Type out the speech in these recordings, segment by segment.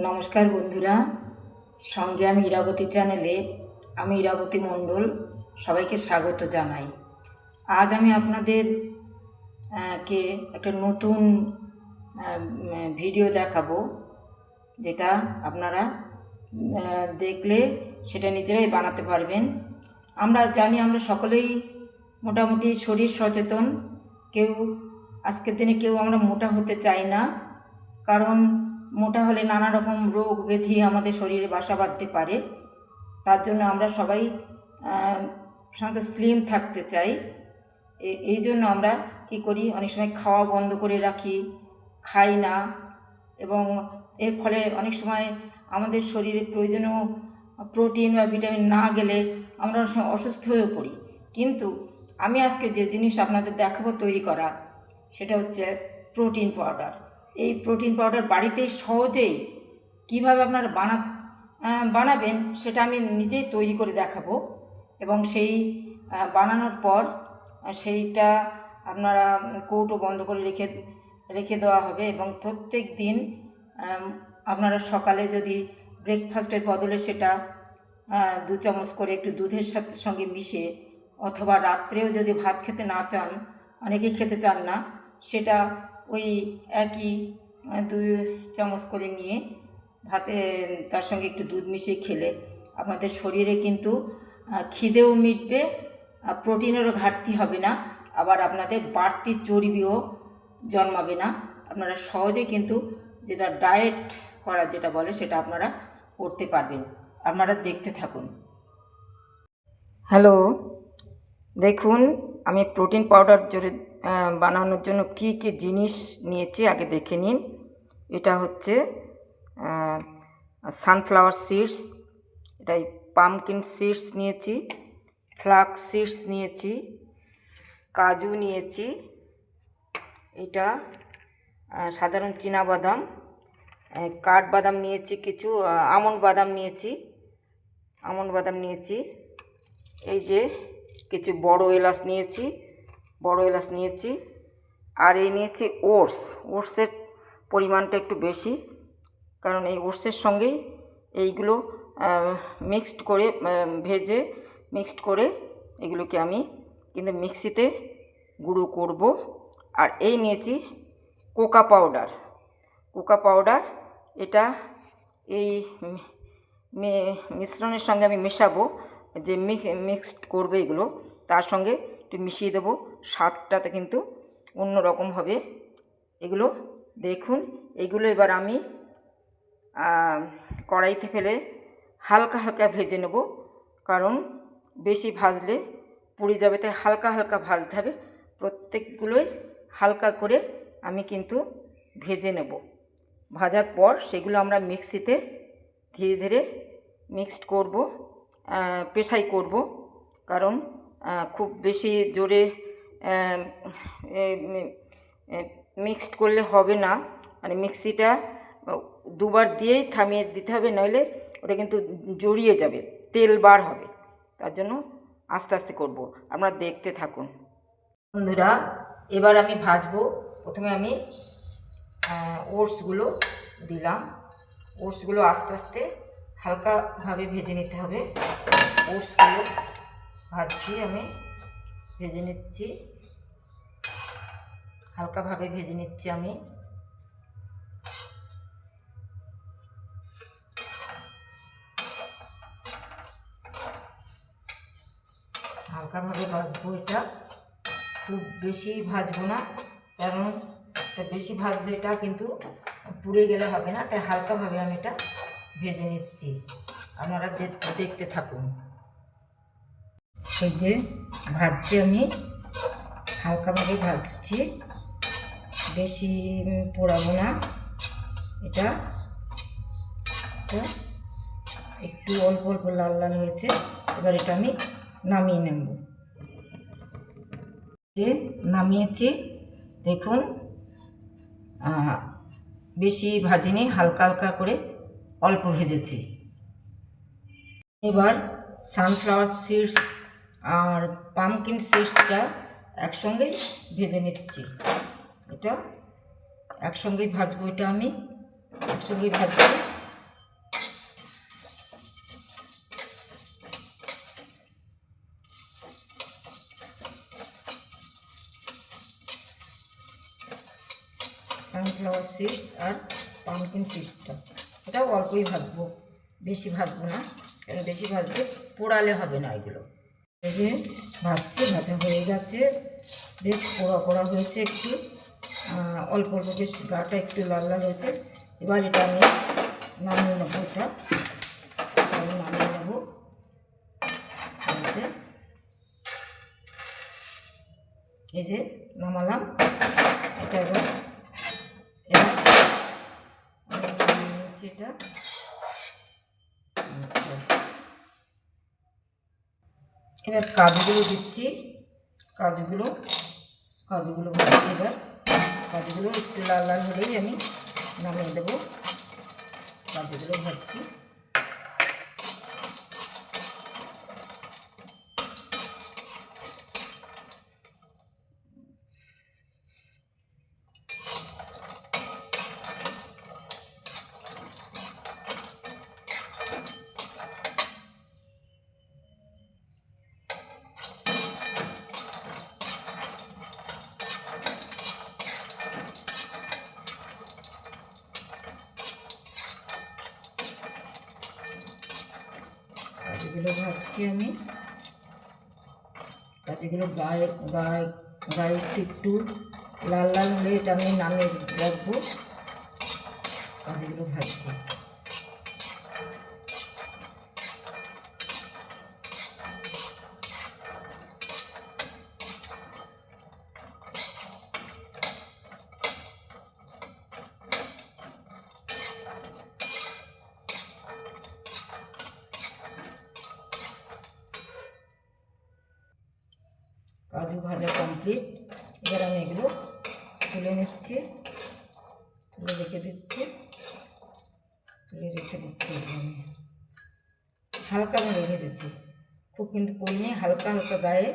নমস্কার বন্ধুরা, সঙ্গে আমি ইরাবতী চ্যানেলে, আমি ইরাবতী মণ্ডল, সবাইকে স্বাগত জানাই। আজ আমি আপনাদের কে একটা নতুন ভিডিও দেখাবো, যেটা আপনারা দেখলে সেটা নিজেরাই বানাতে পারবেন। আমরা জানি আমরা সকলেই মোটামুটি শরীর সচেতন, কেউ আজকের দিনে কেউ আমরা মোটা হতে চাই না, কারণ মোটা হলে নানা রকম রোগ ব্যাধি আমাদের শরীরে বাসা বাঁধতে পারে। তার জন্য আমরা সবাই সাধারণত স্লিম থাকতে চাই। এই জন্য আমরা কি করি, অনেক সময় খাওয়া বন্ধ করে রাখি, খাই না এবং এর ফলে অনেক সময় আমাদের শরীরে প্রয়োজনীয় প্রোটিন বা ভিটামিন না গেলে আমরা অসুস্থ হয়ে পড়ি। কিন্তু আমি আজকে যে জিনিস আপনাদের দেখাবো তৈরি করা, সেটা হচ্ছে প্রোটিন পাউডার এই প্রোটিন পাউডার বাড়িতেই সহজেই কীভাবে আপনারা বানা বানাবেন সেটা আমি নিজেই তৈরি করে দেখাবো। এবং সেই বানানোর পর সেইটা আপনারা কৌটো বন্ধ করে রেখে রেখে দেওয়া হবে এবং প্রত্যেক দিন আপনারা সকালে যদি ব্রেকফাস্টের বদলে সেটা দু চামচ করে একটু দুধের সঙ্গে মিশিয়ে অথবা রাত্রেও যদি ভাত খেতে না চান, অনেকেই খেতে চান না, সেটা ওই একই দুই চামচ করে নিয়ে ভাতে তার সঙ্গে একটু দুধ মিশিয়ে খেলে। আপনাদের শরীরে কিন্তু খিদেও মিটবে প্রোটিনেরও ঘাটতি হবে না, আবার আপনাদের বাড়তি চর্বিও জন্মাবে না। আপনারা সহজে কিন্তু যেটা ডায়েট করা যেটা বলে সেটা আপনারা করতে পারবেন। আপনারা দেখতে থাকুন। হ্যালো, দেখুন, আমি প্রোটিন পাউডার জোরে বানানোর জন্য কি কি জিনিস নিয়েছি আগে দেখে নিন। এটা হচ্ছে সানফ্লাওয়ার সিডস এটাই পামকিন সিডস নিয়েছি ফ্লাক্স সিডস নিয়েছি, কাজু নিয়েছি, এটা সাধারণ বাদাম কাঠবাদাম নিয়েছি কিছু আমন বাদাম নিয়েছি, আমন বাদাম নিয়েছি, এই যে কিছু বড় এলাচ নিয়েছি বড় এলাচ নিয়েছি। আর এই নিয়েছি ওটস। ওটসের পরিমাণটা একটু বেশি, কারণ এই ওটসের সঙ্গেই এইগুলো মিক্সড করে ভেজে মিক্সড করে এগুলোকে আমি কিন্তু মিক্সিতে গুঁড়ো করব। আর এই নিয়েছি কোকা পাউডার। কোকা পাউডার এটা এই মিশ্রণের সঙ্গে আমি মেশাবো, যে মিক্সড করবে এগুলো, তার সঙ্গে একটু মিশিয়ে দেবো। স্বাদটাতে কিন্তু অন্য রকম হবে। এগুলো দেখুন, এগুলো এবার আমি কড়াইতে ফেলে হালকা হালকা ভেজে নেব। কারণ বেশি ভাজলে পুড়ে যাবে, তাই হালকা হালকা ভাজতে হবে। প্রত্যেকগুলোই হালকা করে আমি কিন্তু ভেজে নেব। ভাজার পর সেগুলো আমরা মিক্সিতে ধীরে ধীরে মিক্সড করব পেশাই করব। কারণ খুব বেশি জোরে মিক্সড করলে হবে না। মানে মিক্সিটা দুবার দিয়েই থামিয়ে দিতে হবে, নইলে ওটা কিন্তু জড়িয়ে যাবে, তেল বার হবে। তার জন্য আস্তে আস্তে করব। আপনারা দেখতে থাকুন। বন্ধুরা, এবার আমি ভাজবো। প্রথমে আমি ওটসগুলো দিলাম। ওটসগুলো আস্তে আস্তে হালকাভাবে ভেজে নিতে হবে। ওটসগুলো ভাজছি আমি, ভেজে নিচ্ছি। হালকাভাবে ভেজে নিচ্ছি আমি। হালকাভাবে ভাজবো এটা। খুব বেশি ভাজবো না, কারণ এটা বেশি ভাজলে এটা কিন্তু পুড়ে গেলে হবে না, তাই হালকাভাবে আমি এটা ভেজে নিচ্ছি। আপনারা দেখতে থাকুন। এই যে ভাজছি আমি, হালকাভাবে ভাজছি। বেশি পোড়াবো না। এটা একটু অল্প অল্প লাল লাল হয়েছে। এবার এটা আমি নামিয়ে নেব। নামিয়েছি, দেখুন বেশি ভাজিনি, হালকা হালকা করে অল্প ভেজেছি। এবার সানফ্লাওয়ার সিডস আর পামকিন সিডসটা একসঙ্গে ভেজে নিচ্ছি। এটা। একসঙ্গেই ভাজবো এটা আমি। একসঙ্গেই ভাজবো। সানফ্লাওয়ার সিডস আর পাম্পকিন সিডসটা এটাও অল্পই ভাজবো। বেশি ভাজবো না। কেন বেশি ভাজবে? পোড়ালে হবে না এগুলো। যে ভাজছি, ভাজা হয়ে গেছে। বেশ পোড়া পোড়া হয়েছে একটু। অল্প অল্প বেশ গাটা একটু লাল লাল হয়েছে। এবার এটা আমি নামিয়ে নেব এটা। আমি নামিয়ে নেব। এই যে নামালাম। এটা এবার এটা আচ্ছা। এবার কাজুগুলো দিচ্ছি। কাজুগুলো কাজুগুলো ভাজছি এবার কাজুগুলো একটু লাল লাল হলেই আমি নামিয়ে দেবো। কাজুগুলো ভাজছি কাজুগুলো ভাজছি আমি কাজুগুলো গায়ে গায়ে গায়ে একটু একটু লাল লাল হলে এটা আমি নামিয়ে রাখব। কাজুগুলো ভাজছি কাজু ভাজা কমপ্লিট এবার আমি এগুলো তুলে নিচ্ছি তুলে রেখে দিচ্ছি তুলে রেখে দিচ্ছি এগুলো আমি হালকা আমি রেখে দিচ্ছি খুব কিন্তু পড়িনি হালকা হালকা গায়ে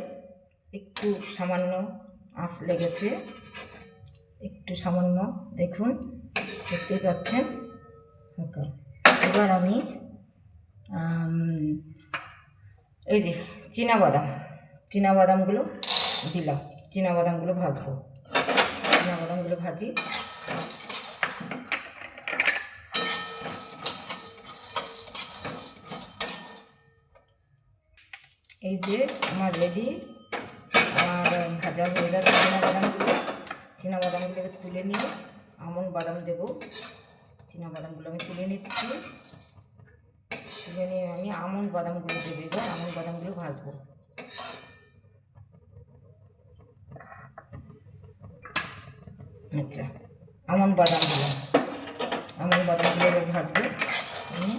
একটু সামান্য আঁচ লেগেছে। একটু সামান্য, দেখুন, দেখতেই পাচ্ছেন? হালকা। এবার আমি এই যে চীনা বাদাম চীনা বাদামগুলো দিলাম। চীনা বাদামগুলো ভাজবো। চীনা বাদামগুলো ভাজি। এই যে আমার রেডি আমার ভাজা হয়ে গেছে চীনা বাদামগুলো। চীনা বাদামগুলো এবার তুলে নিয়ে আমন বাদাম দেবো। চীনা বাদামগুলো আমি তুলে নিচ্ছি। তুলে নিয়ে আমি আমন বাদামগুলো দেবো এবার, আমন বাদামগুলো ভাজবো। আচ্ছা আমন বাদামগুলো। আমন বাদামগুলো ভাজবো। আমি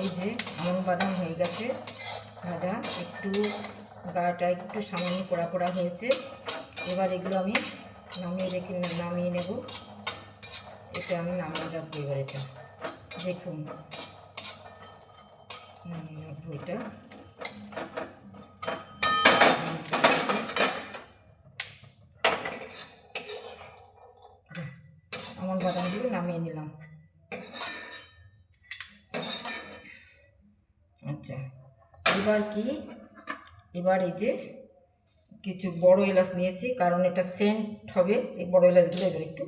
এই যে আমন বাদাম হয়ে গেছে। ভাজা একটু, গাটা একটু সামান্য পোড়া পোড়া হয়েছে। এবার এগুলো আমি নামিয়ে রেখে, নামিয়ে নেব। এটা আমি নামিয়ে রাখব এবার এটা। দেখুন। এটা আমার বাদামগুলো নামিয়ে নিলাম আচ্ছা এবার কি? এবার এই যে কিছু বড় এলাচ নিয়েছি, কারণ এটা সেন্ট হবে। এই বড় এলাচগুলো এবার একটু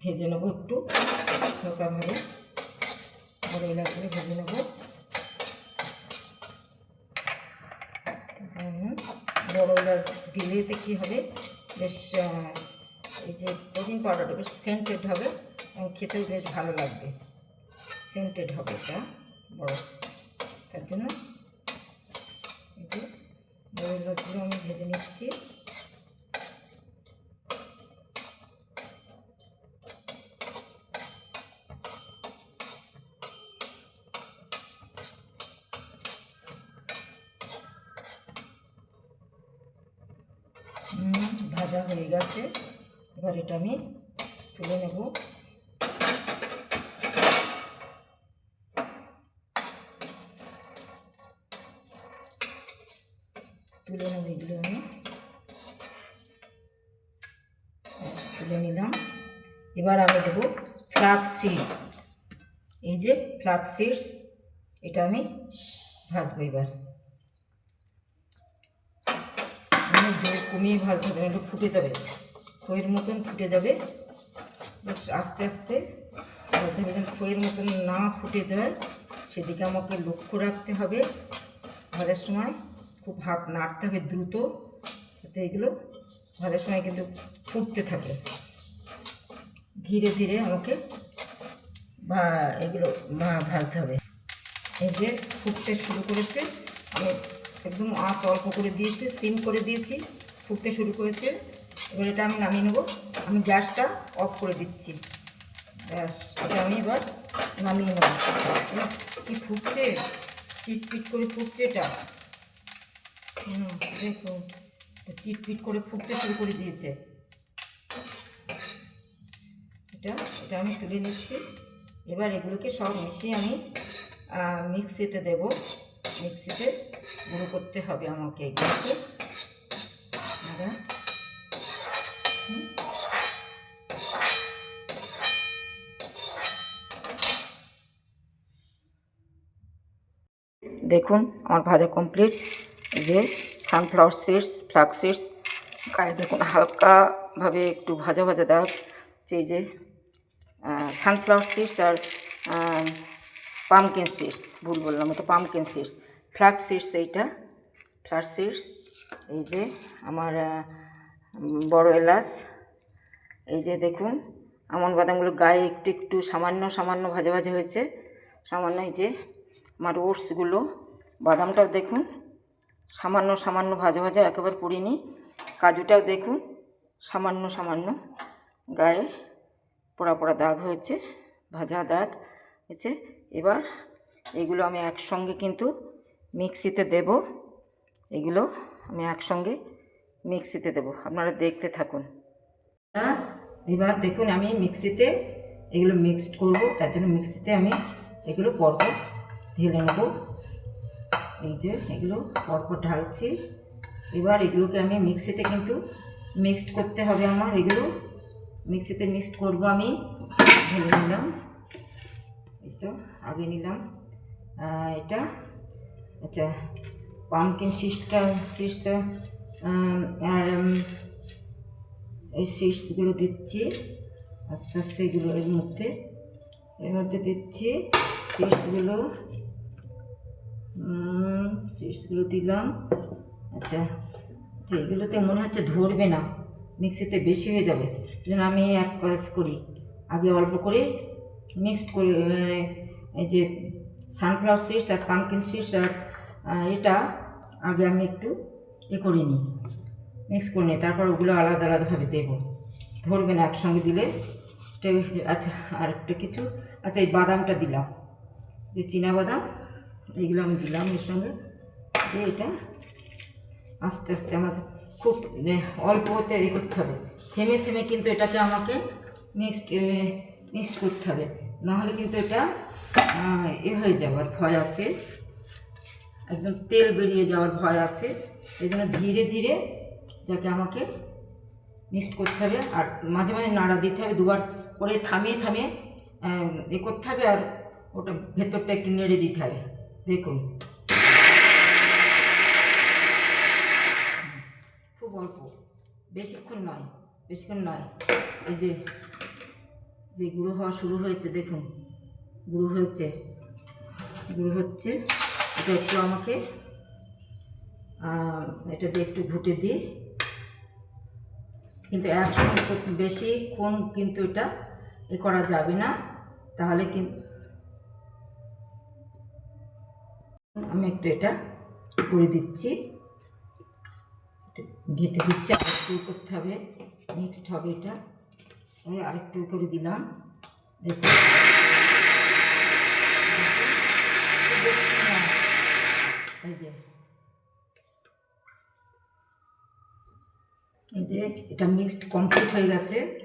ভেজে নেব একটু। হালকাভাবে বড় এলাচগুলো ভেজে নেব। বড় এলাচ দিলে এতে কী হবে? বেশ এই যে প্রোটিন পাউডারটা বেশ সেন্টেড হবে এবং খেতেও বেশ ভালো লাগবে। সেন্টেড হবে এটা বড়। তার জন্য এলাচগুলো আমি ভেজে নিচ্ছি। ভাজা হয়ে গেছে। এবার এটা আমি তুলে নেব। ফ্লাক্স সিডস এটা আমি ভাজবো এবার। আমি দু কমিয়ে ভাজতে হবে একটু ফুটে যাবে। খইয়ের মতন ফুটে যাবে। বেশ আস্তে আস্তে হবে খইয়ের মতন না ফুটে যায়, সেদিকে আমাকে লক্ষ্য রাখতে হবে। ভাজার সময় খুব হাত নাড়তে হবে দ্রুত, যাতে এগুলো ভাজার সময় কিন্তু ফুটতে থাকে। ধীরে ধীরে আমাকে বা এগুলো ভা- ভাজতে হবে। এই যে ফুটতে শুরু করেছে একদম আঁচ অল্প করে দিয়েছি, সিম করে দিয়েছি, ফুটতে শুরু করেছে। এবার এটা আমি নামিয়ে নেব। আমি গ্যাসটা অফ করে দিচ্ছি। ব্যাস, এটা আমি এবার নামিয়ে নেব। কি ফুটছে? চিটপিট করে ফুটছে এটা। হুম, দেখুন চিটপিট করে ফুটতে শুরু করে দিয়েছে। এটা এটা আমি তুলে নিচ্ছি। এবার এগুলোকে সব মিশিয়ে আমি মিক্সিতে দেব। মিক্সিতে গুঁড়ো করতে হবে আমাকে এগুলোকে। দেখুন, আমার ভাজা কমপ্লিট যে সানফ্লাওয়ার সিডস ফ্লাক্স সিডস গায়ে দেখুন হালকাভাবে একটু ভাজা ভাজা দাগ। যে এই যে সানফ্লাওয়ার সিডস আর পামকিন সিডস ভুল বললাম ওটা পামকিন সিডস ফ্লাক্স সিডস এইটা ফ্লাক্স সিডস এই যে আমার বড় এলাচ, এই যে দেখুন, আমন বাদামগুলো গায়ে একটু একটু সামান্য সামান্য ভাজা ভাজা হয়েছে। সামান্য এই যে আমার ওটসগুলো, বাদামটাও দেখুন, সামান্য সামান্য ভাজা ভাজা একেবারে পুড়িনি। কাজুটাও দেখুন, সামান্য সামান্য গায়ে পোড়া পোড়া দাগ হয়েছে, ভাজা দাগ হয়েছে। এবার এগুলো আমি একসঙ্গে কিন্তু মিক্সিতে দেব। এগুলো আমি একসঙ্গে মিক্সিতে দেব। আপনারা দেখতে থাকুন। এবার দেখুন, আমি মিক্সিতে এগুলো মিক্সড করব। তার জন্য মিক্সিতে আমি এগুলো পরপর ঢেলে নেব। এই যে এগুলো পরপর ঢালছি। এবার এগুলোকে আমি মিক্সিতে কিন্তু মিক্সড করতে হবে আমার। এগুলো মিক্সিতে মিক্সড করব আমি। ঢেলে নিলাম। এই তো, আগে নিলাম। এটা আচ্ছা পামকিন সিসটা সিসটা আর এই সিডসগুলো দিচ্ছি। আস্তে আস্তে এগুলো এর মধ্যে এর মধ্যে দিচ্ছি সিডসগুলো সিডসগুলো দিলাম। আচ্ছা আচ্ছা এগুলোতে মনে হচ্ছে ধরবে না। মিক্সিতে বেশি হয়ে যাবে। যেন আমি এক কাজ করি, আগে অল্প করে মিক্সড করে মানে এই যে সানফ্লাওয়ার সিডস আর পামকিন সিডস আর এটা আগে আমি একটু এ করে নিই মিক্স করে নিই, তারপর ওগুলো আলাদা আলাদাভাবে দেবো। ধরবে না, একসঙ্গে দিলে আচ্ছা আর একটা কিছু আচ্ছা এই বাদামটা দিলাম। যে চীনা বাদাম এইগুলো আমি দিলাম এর সঙ্গে। দিয়ে এটা আস্তে আস্তে আমাকে খুব এ, অল্প হতে এ করতে হবে। থেমে থেমে কিন্তু এটাকে আমাকে মিক্সড মিক্সড করতে হবে। নাহলে কিন্তু এটা এ হয়ে যাওয়ার ভয় আছে। একদম তেল বেরিয়ে যাওয়ার ভয় আছে। এই জন্য ধীরে ধীরে যাকে আমাকে মিক্সড করতে হবে। আর মাঝে মাঝে নাড়া দিতে হবে দুবার করে থামিয়ে থামিয়ে এ করতে হবে আর ওটা ভেতরটা একটু নেড়ে দিতে হবে। দেখুন। অল্প বেশিক্ষণ নয় বেশিক্ষণ নয়। এই যে যে গুঁড়ো হওয়া শুরু হয়েছে, দেখুন। গুঁড়ো হয়েছে গুঁড়ো হচ্ছে, এটা একটু আমাকে এটা দিয়ে একটু ঘুটে দিই। কিন্তু একসঙ্গে বেশিক্ষণ কিন্তু এটা এ করা যাবে না। তাহলে কিন্তু আমি একটু এটা করে দিচ্ছি। ঘেটে দিচ্ছি আর একটু করতে হবে। মিক্সড হবে এটা। আমি আরেকটু করে দিলাম। দেখুন এই যে। এই যে এটা মিক্সড কমপ্লিট হয়ে গেছে।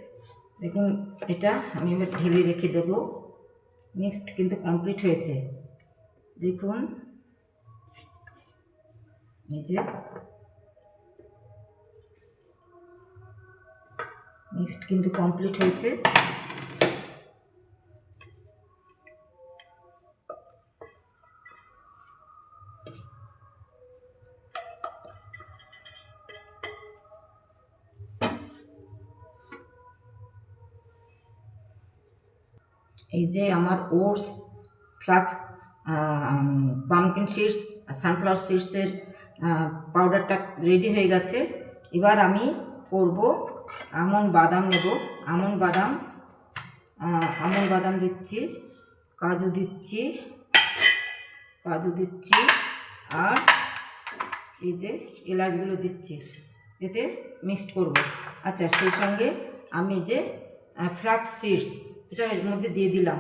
দেখুন, এটা আমি এবার ঢেলে রেখে দেব। মিক্সড কিন্তু কমপ্লিট হয়েছে। দেখুন। এই যে। মিক্সড কিন্তু কমপ্লিট হয়েছে। এই যে আমার oats, flax pumpkin seeds sunflower সিডসের পাউডারটা রেডি হয়ে গেছে। এবার আমি করব আমন বাদাম নেব। আমন বাদাম আমন বাদাম দিচ্ছি, কাজু দিচ্ছি কাজু দিচ্ছি, আর এই যে এলাচগুলো দিচ্ছি, এতে মিক্সড করব। আচ্ছা সেই সঙ্গে আমি যে ফ্লাক্স সিডস, এটা এর মধ্যে দিয়ে দিলাম।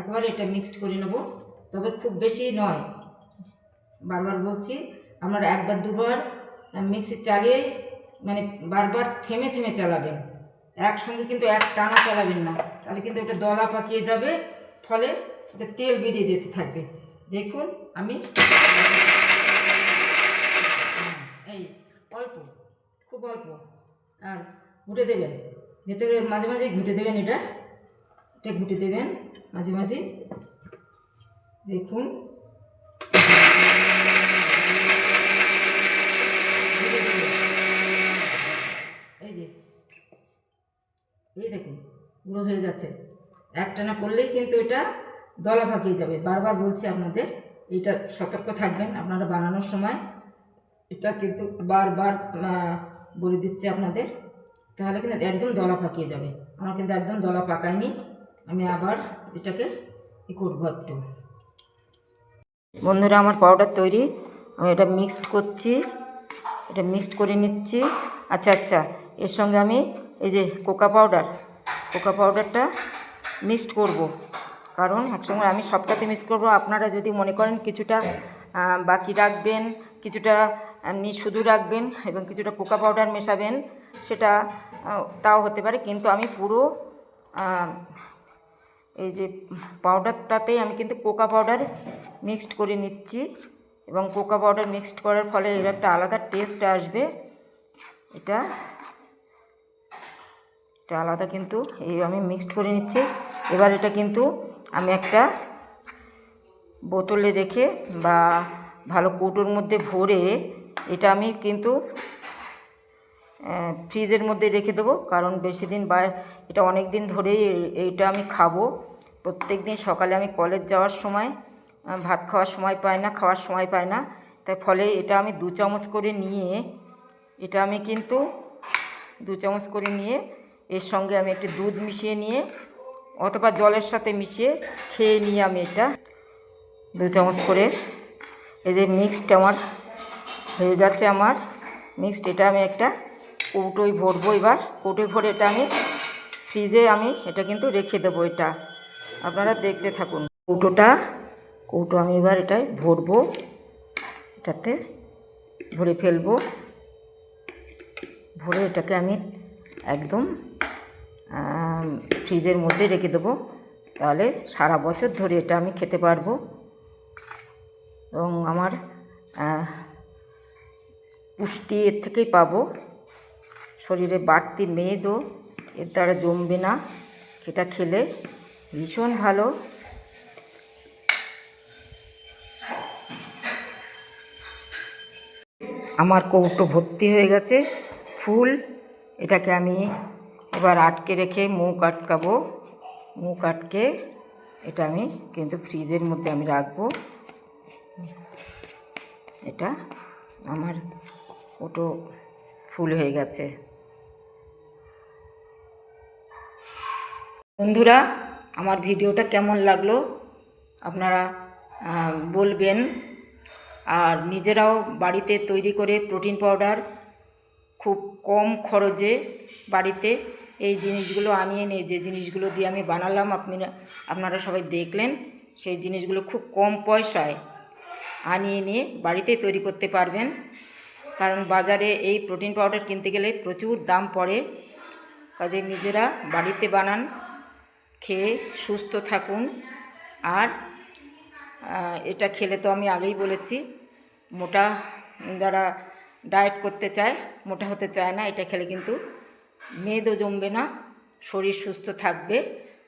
একবারে এটা মিক্সড করে নেব, তবে খুব বেশি নয়। বারবার বলছি আপনারা একবার দুবার মিক্সি চালিয়ে মানে বারবার থেমে থেমে চালাবেন। একসঙ্গে কিন্তু এক টানা চালাবেন না। তাহলে কিন্তু ওটা দলা পাকিয়ে যাবে, ফলে ওটা তেল বেরিয়ে যেতে থাকবে। দেখুন, আমি এই অল্প, খুব অল্প। আর ঘুটে দেবেন। ভেতরে মাঝে মাঝে ঘুটে দেবেন এটা। এটা ঘুটে দেবেন মাঝে মাঝে। দেখুন। ঘুটে দেবেন। এই যে, এই দেখুন, গুঁড়ো হয়ে গেছে। একটানা করলেই কিন্তু এটা দলা পাকিয়ে যাবে। বারবার বলছি আপনাদের, এটা সতর্ক থাকবেন। আপনারা বানানোর সময় এটা কিন্তু বারবার বলে দিচ্ছে আপনাদের। তাহলে কিন্তু একদম দলা পাকিয়ে যাবে। আমার কিন্তু একদম দলা পাকায়নি। আমি আবার এটাকে ই করব একটু। বন্ধুরা, আমার পাউডার তৈরি। আমি এটা মিক্সড করছি। এটা মিক্সড করে নিচ্ছি। আচ্ছা আচ্ছা। এর সঙ্গে আমি এই যে কোকা পাউডার কোকা পাউডারটা মিক্সড করব। কারণ একসঙ্গে আমি সবটাতে মিক্স করব। আপনারা যদি মনে করেন কিছুটা বাকি রাখবেন, কিছুটা এমনি শুধু রাখবেন এবং কিছুটা কোকা পাউডার মেশাবেন, সেটা তাও হতে পারে। কিন্তু আমি পুরো এই যে পাউডারটাতেই আমি কিন্তু কোকা পাউডার মিক্সড করে নিচ্ছি এবং কোকা পাউডার মিক্সড করার ফলে এর একটা আলাদা টেস্ট আসবে। এটা এটা আলাদা কিন্তু এই আমি মিক্সড করে নিচ্ছি। এবার এটা কিন্তু আমি একটা বোতলে রেখে বা ভালো কৌটোর মধ্যে ভরে এটা আমি কিন্তু ফ্রিজের মধ্যে রেখে দেবো। কারণ বেশি দিন বা এটা অনেক দিন ধরেই এই- এইটা আমি খাব। প্রত্যেক দিন সকালে আমি কলেজ যাওয়ার সময় ভাত খাওয়ার সময় পাই না, খাওয়ার সময় পাই না। তাই ফলে এটা আমি দু চামচ করে নিয়ে, এটা আমি কিন্তু দু চামচ করে নিয়ে এর সঙ্গে আমি একটু দুধ মিশিয়ে নিয়ে, অথবা জলের সাথে মিশিয়ে খেয়ে নিই আমি এটা। দু চামচ করে। এই যে মিক্সড আমার হয়ে গেছে আমার। মিক্সড এটা আমি একটা কৌটোয় ভরবো এবার। কৌটোয় ভরে এটা আমি ফ্রিজে আমি এটা কিন্তু রেখে দেবো এটা। আপনারা দেখতে থাকুন। কৌটোটা, কৌটো আমি এবার এটায় ভরবো। এটাতে ভরে ফেলব। ভরে এটাকে আমি একদম ফ্রিজের মধ্যে রেখে দেবো। তাহলে সারা বছর ধরে এটা আমি খেতে পারব। এবং আমার পুষ্টি এর থেকেই পাবো। শরীরে বাড়তি মেদও এর দ্বারা জমবে না। এটা খেলে ভীষণ ভালো। আমার কৌটো ভর্তি হয়ে গেছে। ফুল, এটাকে আমি এবার আটকে রেখে মুখ আটকাবো। মুখ আটকে এটা আমি কিন্তু ফ্রিজের মধ্যে আমি রাখব। এটা আমার কৌটো ফুল হয়ে গেছে। বন্ধুরা, আমার ভিডিওটা কেমন লাগল? আপনারা বলবেন। আর নিজেরাও বাড়িতে তৈরি করে প্রোটিন পাউডার খুব কম খরচে বাড়িতে এই জিনিসগুলো আনিয়ে নিয়ে যে জিনিসগুলো দিয়ে আমি বানালাম, আপনি আপনারা সবাই দেখলেন, সেই জিনিসগুলো খুব কম পয়সায় আনিয়ে নিয়ে বাড়িতে তৈরি করতে পারবেন। কারণ বাজারে এই প্রোটিন পাউডার কিনতে গেলে প্রচুর দাম পড়ে। কাজে নিজেরা বাড়িতে বানান, খেয়ে সুস্থ থাকুন। আর এটা খেলে তো আমি আগেই বলেছি, মোটা যারা ডায়েট করতে চায়, মোটা হতে চায় না, এটা খেলে কিন্তু মেদও জমবে না, শরীর সুস্থ থাকবে,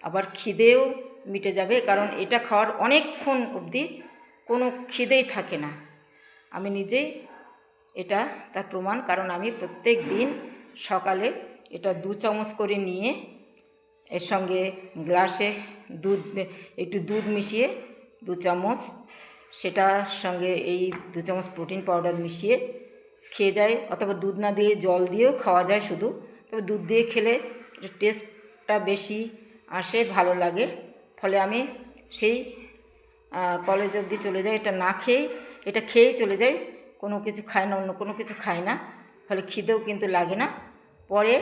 আবার খিদেও মিটে যাবে, কারণ এটা খাওয়ার অনেকক্ষণ অবধি কোনো খিদেই থাকে না। আমি নিজেই এটা তার প্রমাণ, কারণ আমি প্রত্যেক দিন সকালে এটা দু চামচ করে নিয়ে এর সঙ্গে গ্লাসে দুধ, একটু দুধ মিশিয়ে দু চামচ, সেটার সঙ্গে এই দু চামচ প্রোটিন পাউডার মিশিয়ে খেয়ে যায়, অথবা দুধ না দিয়ে জল দিয়েও খাওয়া যায় শুধু। তবে দুধ দিয়ে খেলে টেস্টটা বেশি আসে, ভালো লাগে। ফলে আমি সেই কলেজ অবধি চলে যাই। এটা না খেয়েই এটা খেয়েই চলে যাই। কোনো কিছু খায় না, অন্য কোনো কিছু খায় না। ফলে খিদেও কিন্তু লাগে না। পরে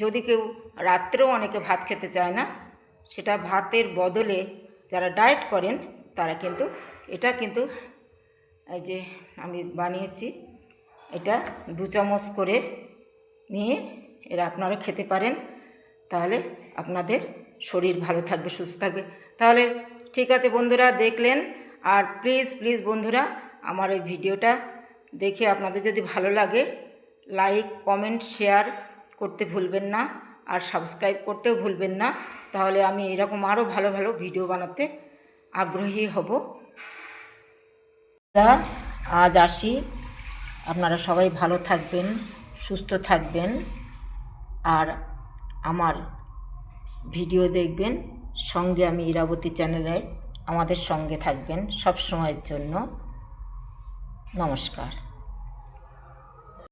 যদি কেউ রাত্রেও অনেকে ভাত খেতে চায় না, সেটা ভাতের বদলে যারা ডায়েট করেন, তারা কিন্তু এটা কিন্তু, এই যে আমি বানিয়েছি, এটা দু চামচ করে নিয়ে এরা আপনারা খেতে পারেন, তাহলে আপনাদের শরীর ভালো থাকবে, সুস্থ থাকবে। তাহলে ঠিক আছে বন্ধুরা, দেখলেন। আর প্লিজ প্লিজ বন্ধুরা, আমার এই ভিডিওটা দেখে আপনাদের যদি ভালো লাগে লাইক কমেন্ট শেয়ার করতে ভুলবেন না আর সাবস্ক্রাইব করতেও ভুলবেন না। তাহলে আমি এরকম আরও ভালো ভালো ভিডিও বানাতে আগ্রহী হব। আজ আসি। আপনারা সবাই ভালো থাকবেন, সুস্থ থাকবেন। আর আমার ভিডিও দেখবেন, সঙ্গে আমি ইরাবতী চ্যানেলে আমাদের সঙ্গে থাকবেন সব সময়ের জন্য। নমস্কার।